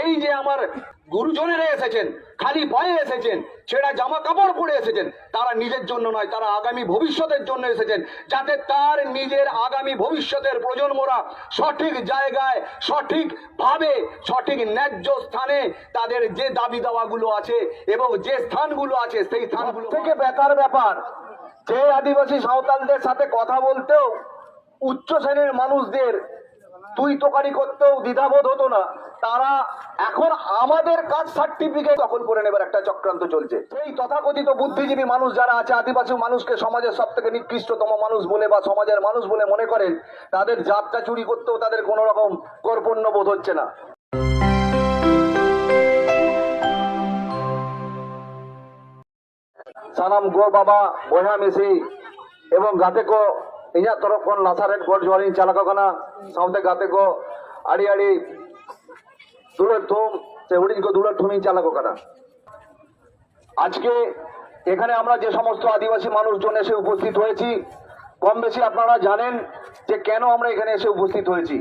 এই যে আমার গুরুজনেরা এসেছেন, খালি পায়ে এসেছেন, ছেঁড়া জামা কাপড় পরে এসেছেন, তারা নিজের জন্য নয়, তারা আগামী ভবিষ্যতের জন্য এসেছেন, যাতে তার নিজের আগামী ভবিষ্যতের প্রজন্মরা সঠিক জায়গায় সঠিকভাবে সঠিক ন্যায্য স্থানে তাদের যে দাবি দাওয়াগুলো আছে এবং যে স্থানগুলো আছে, সেই স্থানগুলো থেকে বেকার ব্যাপার, যে আদিবাসী সাঁওতালদের সাথে কথা বলতেও উচ্চ শ্রেণির মানুষদের তুই তোকারি করতেও দ্বিধাবোধ হতো না। তারা এখন আমাদের কাজ সার্টিফিকেট দখল করে নেবার একটা চক্রান্ত চলছে। সেই তথাকথিত বুদ্ধিজীবী মানুষ যারা আছে, আদিবাসী মানুষকে সমাজের সব থেকে নিকৃষ্টতম মানুষ বলে বা সমাজের মানুষ বলে মনে করেন, তাদের জাতটা চুরি করতেও তাদের কোনো রকম কর্পণ্য বোধ হচ্ছে না। সানাম গো বাবা বহা মেসি, এবং গাতে কো ইয়া তরফ কোন লাসারেট গোট জোয়ারি চালাকা কানা সাথে গাতে কো আড়ি আড়ি દુલડધોમ সে হরিণকে দূরাঠুমি চালাকো কারা? আজকে এখানে আমরা যে সমস্ত আদিবাসী মানুষজন এসে উপস্থিত হয়েছি, কম বেশি আপনারা জানেন যে কেন আমরা এখানে এসে উপস্থিত হয়েছি।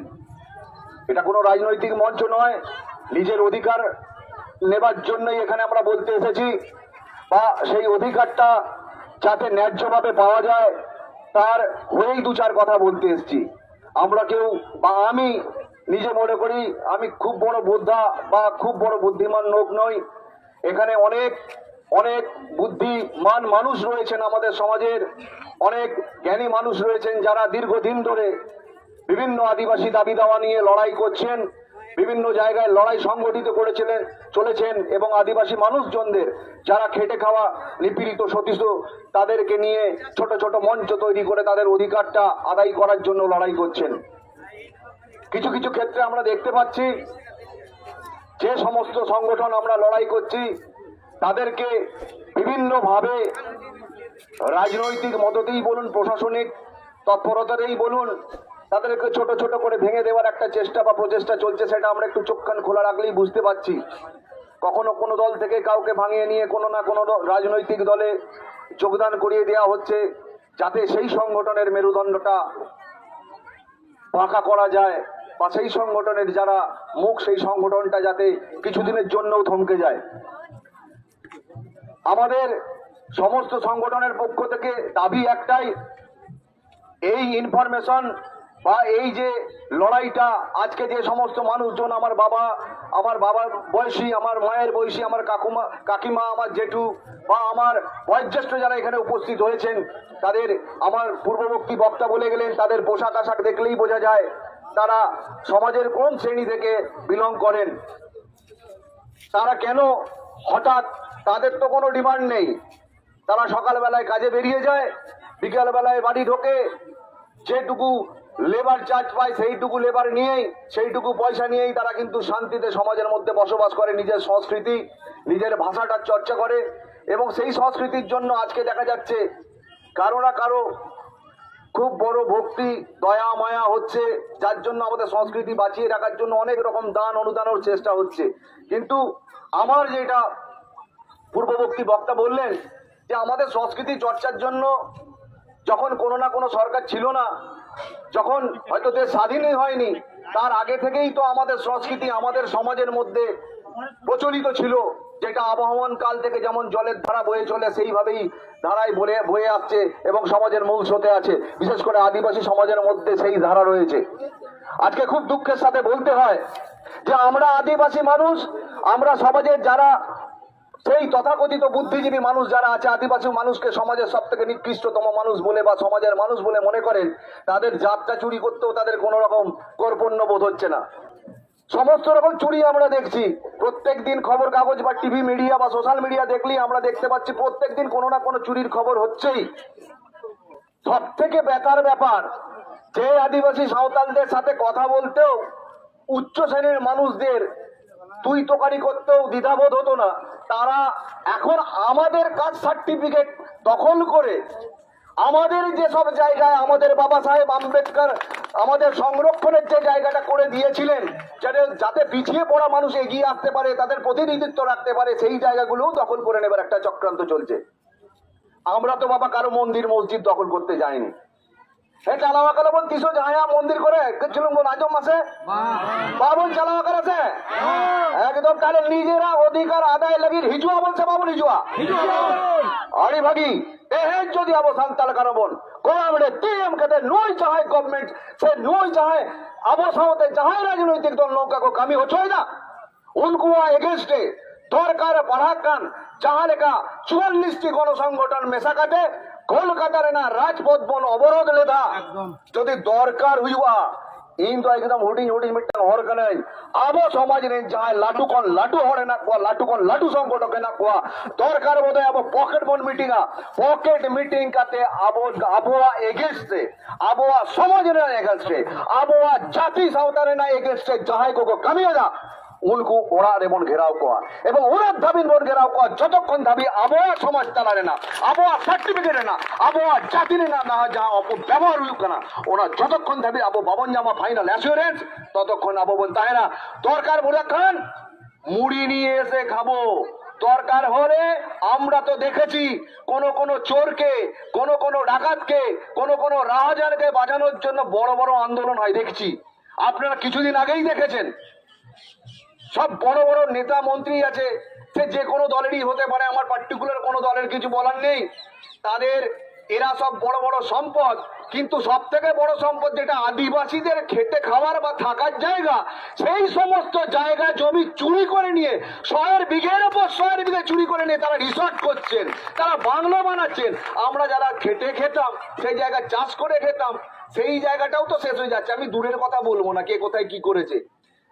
এটা কোনো রাজনৈতিক মঞ্চ নয়, নিজের অধিকার নেবার জন্যই এখানে আমরা বলতে এসেছি, বা সেই অধিকারটা যাতে ন্যায্যভাবে পাওয়া যায়, তার হয়েই দু চার কথা বলতে এসছি। আমরা কেউ বা আমি নিজে মনে করি আমি খুব বড় বোদ্ধা বা খুব বড় বুদ্ধিমান লোক নই। এখানে অনেক অনেক বুদ্ধিমান মানুষ রয়েছেন আমাদের সমাজের। অনেক জ্ঞানী মানুষ রয়েছেন যারা দীর্ঘদিন ধরে বিভিন্ন আদিবাসী দাবি দাওয়া নিয়ে লড়াই করছেন, বিভিন্ন জায়গায় লড়াই সংগঠিত করেছিলেন, চলেছেন এবং আদিবাসী মানুষজনদের যারা খেটে খাওয়া, নিপীড়িত সতীশ তাদেরকে নিয়ে ছোট ছোট মঞ্চ তৈরি করে তাদের অধিকারটা আদায় করার জন্য লড়াই করছেন। কিছু কিছু ক্ষেত্রে আমরা দেখতে পাচ্ছি যে সমস্ত সংগঠন আমরা লড়াই করছি, তাদেরকে বিভিন্নভাবে রাজনৈতিক মদতেই বলুন, প্রশাসনিক তৎপরতাতেই বলুন, তাদেরকে ছোট ছোট করে ভেঙে দেওয়ার একটা চেষ্টা বা প্রচেষ্টা চলছে, সেটা আমরা একটু চোখখান খোলা রাখলেই বুঝতে পারছি। কখনো কোনো দল থেকে কাউকে ভাঙিয়ে নিয়ে কোনো না কোনো রাজনৈতিক দলে যোগদান করিয়ে দেওয়া হচ্ছে, যাতে সেই সংগঠনের মেরুদণ্ডটা পাকা করা যায়। বা সেই সংগঠনের যারা মুখ, সেই সংগঠনটা যাতে কিছুদিনের জন্যও থমকে যায়। আমাদের সমস্ত সংগঠনের পক্ষ থেকে দাবি একটাই, এই ইনফরমেশন বা এই যে লড়াইটা, আজকে যে সমস্ত মানুষজন, আমার বাবা, আমার বাবার বয়সী, আমার মায়ের বয়সী, আমার কাকুমা, কাকিমা, আমার জেঠু বা আমার বয়োজ্যেষ্ঠ যারা এখানে উপস্থিত হয়েছেন, তাদের আমার পূর্ববর্তী বক্তা বলে গেলেন, তাদের পোশাক আশাক দেখলেই বোঝা যায়। তারা সমাজের কোন শ্রেণি থেকে বিলং করেন? তারা কেন হঠাৎ তাদের তো কোনো ডিমান্ড নেই? তারা সকালবেলায় কাজে বেরিয়ে যায়, বিকালবেলায় বাড়ি ঢোকে, যেটুকু লেবার চার্জ পায় সেইটুকু লেবার নিয়েই, সেইটুকু পয়সা নিয়েই তারা কিন্তু শান্তিতে সমাজের মধ্যে বসবাস করে, নিজের সংস্কৃতি, নিজের ভাষাটার চর্চা করে। এবং সেই সংস্কৃতির জন্য আজকে দেখা যাচ্ছে, কারও না কারও খুব বড় ভক্তি, দয়া, মায়া হচ্ছে, যার জন্য আমাদের সংস্কৃতি বাঁচিয়ে রাখার জন্য অনেক রকম দান, অনুদানের চেষ্টা হচ্ছে। কিন্তু আমার যেটা পূর্ববর্তী বক্তা বললেন, যে আমাদের সংস্কৃতি চর্চার জন্য যখন কোনো না কোনো সরকার ছিল না, যখন হয়তো দেশ স্বাধীনই হয়নি, তার আগে থেকেই তো আমাদের সংস্কৃতি আমাদের সমাজের মধ্যে প্রচলিত ছিল। যেটা আবহমান কাল থেকে যেমন জলের ধারা বয়ে চলে, সেইভাবেই ধারায় বলে, বয়ে আসছে এবং সমাজের মূল স্রোতে আছে। বিশেষ করে আদিবাসী সমাজের মধ্যে সেই ধারা রয়েছে। আজকে খুব দুঃখের সাথে বলতে হয় যে আমরা আদিবাসী মানুষ, আমরা সমাজের যারা সেই তথাকথিত বুদ্ধিজীবী মানুষ যারা আছে, আদিবাসী মানুষকে সমাজের সব থেকে নিকৃষ্টতম মানুষ বলে বা সমাজের মানুষ বলে মনে করেন, তাদের জাতটা চুরি করতেও তাদের কোনো রকম কর্পণ্য বোধ হচ্ছে না। সমস্ত রকম চুরি আমরা দেখছি। প্রত্যেক দিন খবর কাগজ বা টিভি মিডিয়া বা সোশ্যাল মিডিয়া দেখলেই আমরা দেখতে পাচ্ছি প্রত্যেক দিন কোনো না কোনো চুরির খবর হচ্ছেই। সব থেকে বেকার ব্যাপার, যে আদিবাসী সাঁওতালদের সাথে কথা বলতেও উচ্চ শ্রেণির মানুষদের তুই তোকারি করতেও দ্বিধাবোধ হতো না। তারা এখন আমাদের কাজ সার্টিফিকেট দখল করে আমাদের যেসব জায়গায় আমাদের বাবা সাহেব আম্বেদকর আমাদের সংরক্ষণের যে জায়গাটা করে দিয়েছিলেন যাতে যাতে পিছিয়ে পড়া মানুষ এগিয়ে আসতে পারে তাদের প্রতিনিধিত্ব রাখতে পারে সেই জায়গাগুলোও দখল করে নেবার একটা চক্রান্ত চলছে। আমরা তো বাবা কারও মন্দির মসজিদ দখল করতে যাইনি। হে চালাওয়া কালে বল তিসো যাহা মন্দির করে? ছিল আজম আছে বাবুল চালাওয়া করে আছে? হ্যাঁ একদম তাহলে নিজেরা অধিকার আদায় লাগি হিজুয়া বলছে বাবু হিজুয়া। আরে ভাগি এহেন যদি আবো সান্তাল কারবন কোনামড়ে টিএম কেতে নই চাহে গভর্নমেন্ট সে নই চাহে আবো সাথে চাহে রাজনৈতিক দল নৌকা কো কামি হচ্ছে না। উনকু এগেনস্টে দরকার পড়াকান যাহা লেখা চুয়াল্লিশটি গণসংগঠন মেশা কাটে কলকাতার না রাজপথ বন অবরোধ লেদা যদি দরকার হইবা ᱤᱧ ᱫᱚ ᱮᱠᱫᱚᱢ ᱦᱩᱰᱤᱧ ᱦᱩᱰᱤᱧ ᱢᱤᱫᱴᱟᱝ ᱦᱚᱲ ᱠᱟᱹᱱᱟᱹᱧ ᱟᱵᱚ ᱥᱚᱢᱟᱡᱽ ᱨᱮᱱ ᱡᱟᱦᱟᱸᱭ ᱞᱟᱹᱴᱩ ᱠᱷᱚᱱ ᱞᱟᱹᱴᱩ ᱦᱚᱲ ᱦᱮᱱᱟᱜ ᱠᱚᱣᱟ ᱞᱟᱹᱴᱩ ᱠᱷᱚᱱ ᱞᱟᱹᱴᱩ ᱥᱚᱝᱜᱚᱴᱷᱚᱠ ᱦᱮᱱᱟᱜ ᱠᱚᱣᱟ ᱫᱚᱨᱠᱟᱨ ᱵᱳᱫᱷᱚᱭ ᱟᱵᱚ ᱯᱚᱠᱮᱴ ᱵᱚᱱ ᱢᱤᱴᱤᱝᱟ ᱯᱚᱠᱮᱴ ᱢᱤᱴᱤᱝ ᱠᱟᱛᱮ ᱟᱵᱚ ᱟᱵᱚᱣᱟᱜ ᱮᱜᱮᱱᱥᱴ ᱨᱮ ᱟᱵᱚᱣᱟᱜ ᱥᱚᱢᱟᱡᱽ ᱨᱮᱱᱟᱜ ᱮᱜᱮᱱᱥᱴ ᱨᱮ ᱟᱵᱚᱣᱟᱜ ᱡᱟᱹᱛᱤ ᱥᱟᱶᱛᱟ ᱨᱮᱱᱟᱜ ᱮᱜᱮᱱᱥᱴ ᱨᱮ ᱡᱟᱦᱟᱸᱭ ᱠᱚᱠᱚ ᱠᱟᱹᱢᱤᱭᱮᱫᱟ উনকু ওরা রেবন ঘেরাও কোয়া এবং ওরা ধাবিন বোন ঘেরাও কোয়া যতক্ষণ ধাবি আবহাওয়া সমাজ তালারে না আবহাওয়া সার্টিফিকেট না আবহাওয়া জাতি না না যা অপব্যবহার হইক না ওরা যতক্ষণ ধাবি আবো বাবন জামা ফাইনাল অ্যাসিওরেন্স ততক্ষণ আবো বোন তাই না দরকার বলে খান মুড়ি নিয়ে এসে খাব দরকার হলে আমরা তো দেখেছি কোন কোন চোরকে কোন কোন ডাকাতকে কোন কোন রাহাজারকে বাঁচানোর জন্য বড় বড় আন্দোলন হয় দেখছি আপনারা কিছুদিন আগেই দেখেছেন সব বড় বড় নেতা মন্ত্রী আছে। সে যে কোনো দলেরই হতে পারে, আমার পার্টিকুলার কোনো দলের কিছু বলার নেই। তাদের, এরা সব বড় বড় সম্পদ। কিন্তু সব থেকে বড় সম্পদ যেটা আদিবাসীদের খেটে খাওয়ার বা থাকার জায়গা, সেই সমস্ত জায়গা জমি চুরি করে নিয়ে শয়ের বিঘের ওপর শয়ের বিঘে চুরি করে নিয়ে তারা রিসর্ট করছেন। তারা বাংলো বানাচ্ছেন। আমরা যারা খেটে খেতাম, সেই জায়গা চাষ করে খেতাম, সেই জায়গাটাও তো শেষ হয়ে যাচ্ছে। আমি দূরের কথা বলব না, কে কোথায় কি করেছে।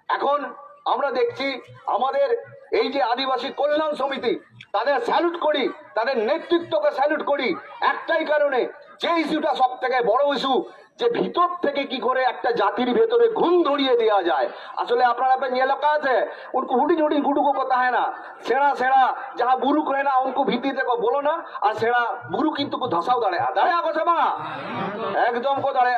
এখন আমরা দেখছি আমাদের এই যে আদিবাসী কল্যাণ সমিতি তাদের স্যালুট করি তাদের নেতৃত্বকে স্যালুট করি একটাই কারণে যে ইস্যুটা সব থেকে বড় ইস্যু যে ভিতর থেকে কি করে একটা জাতির ভেতরে ঘুম ধরিয়ে দেওয়া যায় আসলে আপনারা पे ये लोग আছে उनको हुडी झुडी गुडू को पता है ना सेड़ा सेड़ा जहाँ बुरुक रहे ना उनको भीति देखो बोलो ना আর সেরা বুরু কিন্তু কো ধসাও দাঁড়ে দাঁড়ে আগো সে মা একদম কো দাঁড়ে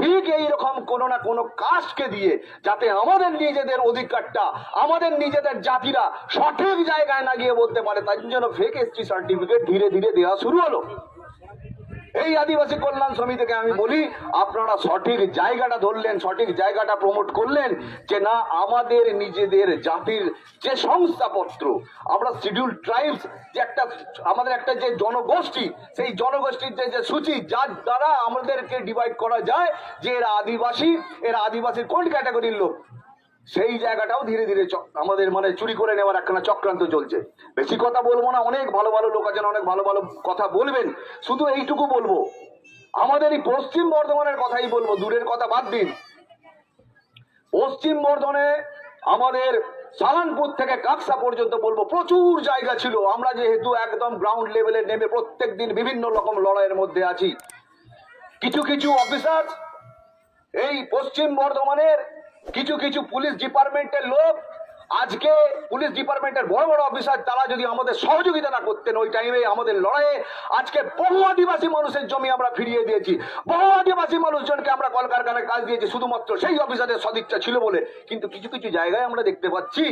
ঠিক এই রকম কোনো না কোনো কাজকে দিয়ে যাতে আমাদের নিজেদের অধিকারটা, আমাদের নিজেদের জাতিরা সঠিক জায়গায় না গিয়ে বলতে পারে, তার জন্য ফেক এসটি সার্টিফিকেট ধীরে ধীরে দেওয়া শুরু হলো। এই আদিবাসী কল্যাণ সমিতিকে আমি বলি, আপনারা সঠিক জায়গাটা ধরলেন, সঠিক জায়গাটা প্রমোট করলেন যে না, আমাদের নিজেদের জাতির যে সংস্থাপত্র আমরা শিডিউল ট্রাইবস যে একটা আমাদের একটা যে জনগোষ্ঠী, সেই জনগোষ্ঠীর যে সূচি, যার দ্বারা আমাদেরকে ডিভাইড করা যায় যে এরা আদিবাসী, এরা আদিবাসীর কোন ক্যাটাগরির লোক? সেই জায়গাটাও ধীরে ধীরে আমাদের মানে চুরি করে নেওয়ার একখানা চক্রান্ত চলছে। বেশি কথা বলব না, অনেক ভালো ভালো লোক আছেন, অনেক ভালো ভালো কথা বলবেন। শুধু এইটুকু বলব, আমাদের এই পশ্চিম বর্ধমানের কথাই বলব, দূরের কথা বাদ দিন। পশ্চিম বর্ধমানে আমাদের সালানপুর থেকে কাকসা পর্যন্ত বলব, প্রচুর জায়গা ছিল। আমরা যেহেতু একদম গ্রাউন্ড লেভেলে নেমে প্রত্যেক দিন বিভিন্ন রকম লড়াইয়ের মধ্যে আছি। কিছু কিছু অফিসার এই পশ্চিম বর্ধমানের, কিছু কিছু পুলিশ ডিপার্টমেন্টের লোক আজকে পুলিশ ডিপার্টমেন্টের বড় বড় অফিসার তারা যদি আমাদের সহযোগিতা না করতেন, ওই টাইমে আমাদের লড়াইয়ে আজকে বহু আদিবাসী মানুষের জমি আমরা ফিরিয়ে দিয়েছি। বহু আদিবাসী মানুষজনকে আমরা কলকারখানায় কাজ দিয়েছি, শুধুমাত্র সেই অফিসারের সদিচ্ছা ছিল বলে। কিন্তু কিছু কিছু জায়গায় আমরা দেখতে পাচ্ছি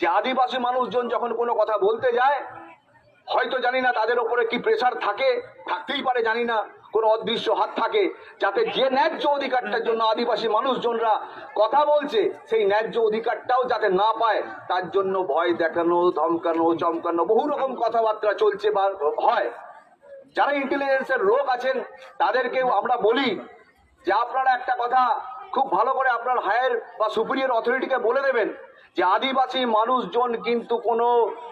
যে আদিবাসী মানুষজন যখন কোনো কথা বলতে যায়, হয়তো জানি না তাদের উপরে কি প্রেশার থাকে, থাকতেই পারে, জানি না। কোনো অদৃশ্য হাত থাকে যাতে যে ন্যায্য অধিকারটার জন্য আদিবাসী মানুষজনরা কথা বলছে, সেই ন্যায্য অধিকারটাও যাতে না পায়, তার জন্য ভয় দেখানো, ধমকানো, চমকানো, বহু রকম কথাবার্তা চলছে বা হয়। যারা ইন্টেলিজেন্সের লোক আছেন, তাদেরকেও আমরা বলি যে আপনারা একটা কথা খুব ভালো করে আপনার হায়ার বা সুপিরিয়র অথরিটিকে বলে দেবেন। যে আদিবাসী মানুষজন কিন্তু কোনো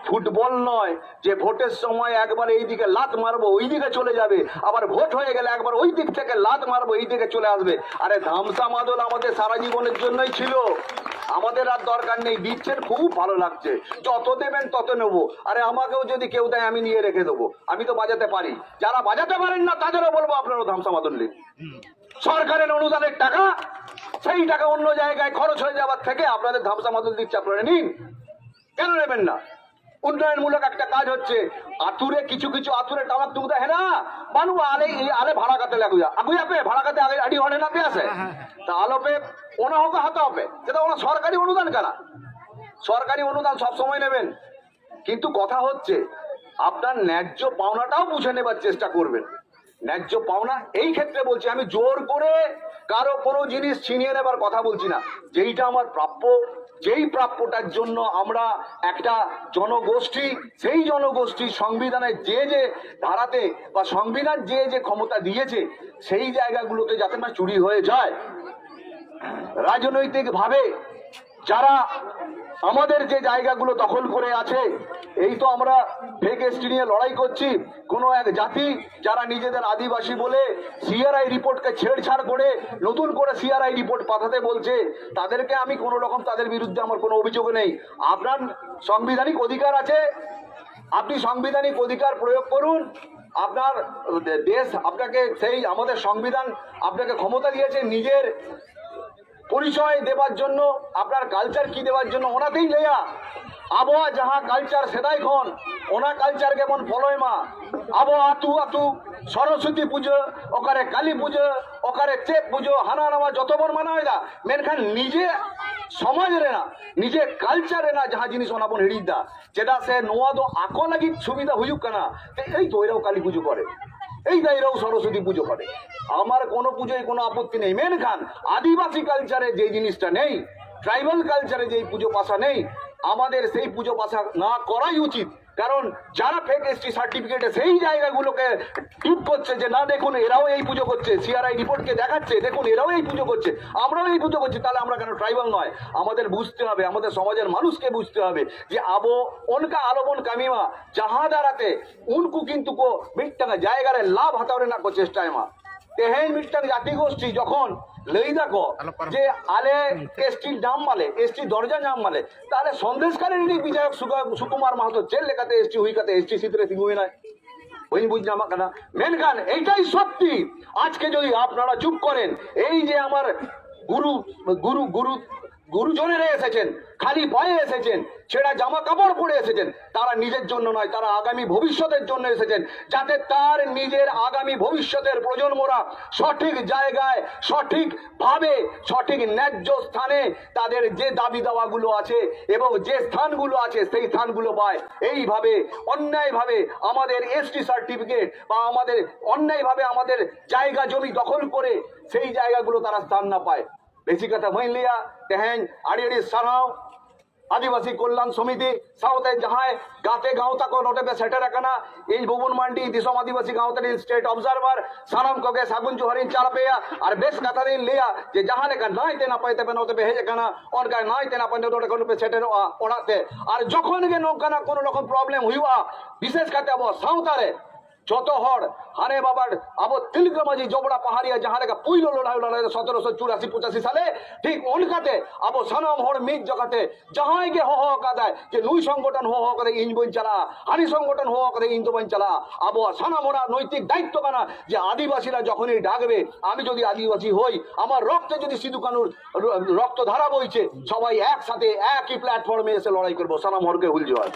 ফুটবল নয় যে ভোটের সময় একবার এই দিকে লাত মারবো ওই দিকে চলে যাবে আবার ভোট হয়ে গেলে একবার ওই দিক থেকে লাত মারবো এই দিকে চলে আসবে। আরে ধামসা মাদল আমাদের সারা জীবনের জন্যই ছিল। আমাদের আর দরকার নেই দিচ্ছেন খুব ভালো লাগছে। যত দেবেন তত নেব। আরে আমাকেও যদি কেউ দেয় আমি নিয়ে রেখে দেবো। আমি তো বাজাতে পারি। যারা বাজাতে পারেন না তাদেরও বলব আপনারও ধামসা মাদল নিন সরকারের অনুদানের টাকা সেই টাকা অন্য জায়গায় খরচ হয়ে যাওয়ার থেকে আপনাদের ধামসা মাদল দিচ্ছে আপনারা নিন। কেন নেবেন না? উন্নয়নমূলক একটা কাজ হচ্ছে আতুরে কিছু কিছু আতুরে টামাক তুমতা হেনা মানু আলে আলে ভাড়া কাতে লাগুয়া আগুয়া পে ভাড়া কাতে আগে আডি হনে না পে আছে তা আলো পে ওনা হোক হাতে হবে। যেটা ওনা সরকারি অনুদান কানা সরকারি অনুদান সব সময় নেবেন। কিন্তু কথা হচ্ছে আপনার ন্যায্য পাওনাটাও বুঝে নেবার চেষ্টা করবেন। ন্যায্য পাওনা এই ক্ষেত্রে বলছি, আমি জোর করে কারও কোনো জিনিস ছিনিয়ে নেবার কথা বলছি না। যেইটা আমার প্রাপ্য, যেই প্রাপ্যটার জন্য আমরা একটা জনগোষ্ঠী, সেই জনগোষ্ঠী সংবিধানের যে যে ধারাতে বা সংবিধান যে যে ক্ষমতা দিয়েছে, সেই জায়গাগুলোতে যাতে না চুরি হয়ে যায়। রাজনৈতিকভাবে যারা আমাদের যে জায়গাগুলো দখল করে আছে, এই তো আমরা ফেক নিয়ে লড়াই করছি। কোনো এক জাতি যারা নিজেদের আদিবাসী বলে সিআরআই রিপোর্টকে ছেড়ছাড় করে নতুন করে সিআরআই রিপোর্ট পাঠাতে বলছে, তাদেরকে আমি কোনো রকম তাদের বিরুদ্ধে আমার কোনো অভিযোগ নেই। আপনার সাংবিধানিক অধিকার আছে, আপনি সাংবিধানিক অধিকার প্রয়োগ করুন। আপনার দেশ আপনাকে সেই আমাদের সংবিধান আপনাকে ক্ষমতা দিয়েছে নিজের পরিচয় দেবার জন্য, আপনার কালচার কি দেওয়ার জন্য, ওনাতেই লেয়া। আবহাওয়া যাহা কালচার সেদাই খন ওনা কালচার কেমন ফলয় মা। আবহাওয়া আতু আতু, সরস্বতী পুজো ওখানে কালী পুজো ওখানে চেক পুজো, হানা নামা যত বড় মানা হয় না মেনখান নিজে সমাজ রে না, নিজে কালচারে না যাহা জিনিস ওনা বন হিড়িদ চেদা সে নোয়া দো আকো লাগি সুবিধা হুজুক কানা, তে এই তো এরাও কালী পুজো করে। এই এরাও সরস্বতী পুজো করে। আমার কোনো পুজোয় কোনো আপত্তি নেই। মেন খান, আদিবাসী কালচারে যে জিনিসটা নেই ট্রাইবাল কালচারে যেই পুজো পাশা নেই, আমাদের সেই পুজো পাশা না করাই উচিত। কারণ যারা ফেক এসটি সার্টিফিকেটে সেই জায়গাগুলোকে টিপ করছে যে, না, দেখুন, এরাও এই পুজো করছে সিআরআই রিপোর্টকে দেখাচ্ছে, দেখুন, এরাও এই পুজো করছে, আমরাও এই পুজো করছি, তাহলে আমরা কেন ট্রাইবাল নয়? আমাদের বুঝতে হবে, আমাদের সমাজের মানুষকে বুঝতে হবে যে, আবো অনকা আলোবন কামিমা, যাহা দ্বারাতে উনকু কিন্তু কো মিটটাঙ্গা জায়গারে লাভ হাতাওরে না কো চেষ্টায় মা। তেহেন মিটটাং জাতি গোষ্ঠী যখন লই দেখো যে আলে এসটি নাম মালে এসটি দরজা নাম মালে তাহলে সন্দেশকারী বিধায়ক সুক- সুকুমার মাহাতো জেল লেখাতে এসটি হুইকাতে এসটি সিদ্ধরে তিগুই নয় ওই বুঝ জামা কেনা মেনখান এইটাই সত্যি। আজকে যদি আপনারা চুপ করেন এই যে আমার গুরু গুরু গুরু গুরুজনেরা এসেছেন খালি পায়ে এসেছেন ছেঁড়া জামা কাপড় পরে এসেছেন। তারা নিজের জন্য নয়, তারা আগামী ভবিষ্যতের জন্য এসেছেন। যাতে তার নিজের আগামী ভবিষ্যতের প্রজন্মরা সঠিক জায়গায়, সঠিক ভাবে, সঠিক ন্যায্য স্থানে তাদের যে দাবি দাওয়াগুলো আছে এবং যে স্থানগুলো আছে সেই স্থানগুলো পায়। এইভাবে, অন্যায়ভাবে আমাদের এসটি সার্টিফিকেট বা আমাদের, অন্যায়ভাবে আমাদের জায়গা জমি দখল করে সেই জায়গাগুলো তারা স্থান না পায়। বেশি কথা মহিন লিয়া তেহেন আড়ি আড়ি সারাও। আদিবাসী কল্যাণ সমিতি সাউথে যাহায় গাতে গাঁওতা কো নোটে পে সেটের কানা এই ভুবন মান্ডি দিসম আদিবাসী গাঁওতারি স্টেট অবজারভার সানাম কগে, সাগুন জোহরিন চার পেয়া, আর বেশ কথা দিন লিয়া, যে যাহা লেখা নাই তেনা পাইতে পে নোটে পে হেজে কানা অন গায় নাই তেনা পাইতে নোটে কোনো পে সেটের ওড়াতে আর যখন গে নৌকানা কোনো রকম প্রবলেম হইবা বিশেষ কাতে আবো সাঁওতারে যত হড় হারে বাবার, আবো তিলগ্রামাজি জবড়া পাহাড়িয়া যাহা লেখা পুইলো লড়াই লড়াই সতেরোশো চুরাশি পঁচাশি সালে ঠিক উনকাতে আবো সানাম হড় মিট জগাতে যাহাই গে হো হো কাদায় যে নুই সংগঠন হো হো করে ইঞ্জ বইন চালা, হানি সংগঠন হো হো করে ইঞ্জ বইন চালা। আবো সানাম হড়া নৈতিক দায়িত্ব কানা যে আদিবাসীরা যখনই ডাকবে, আমি যদি আদিবাসী হই, আমার রক্তে যদি সিধু কানুর রক্ত ধারা বইছে, সবাই একসাথে একই প্ল্যাটফর্মে এসে লড়াই করব। সানাম হড়কে হুল জয়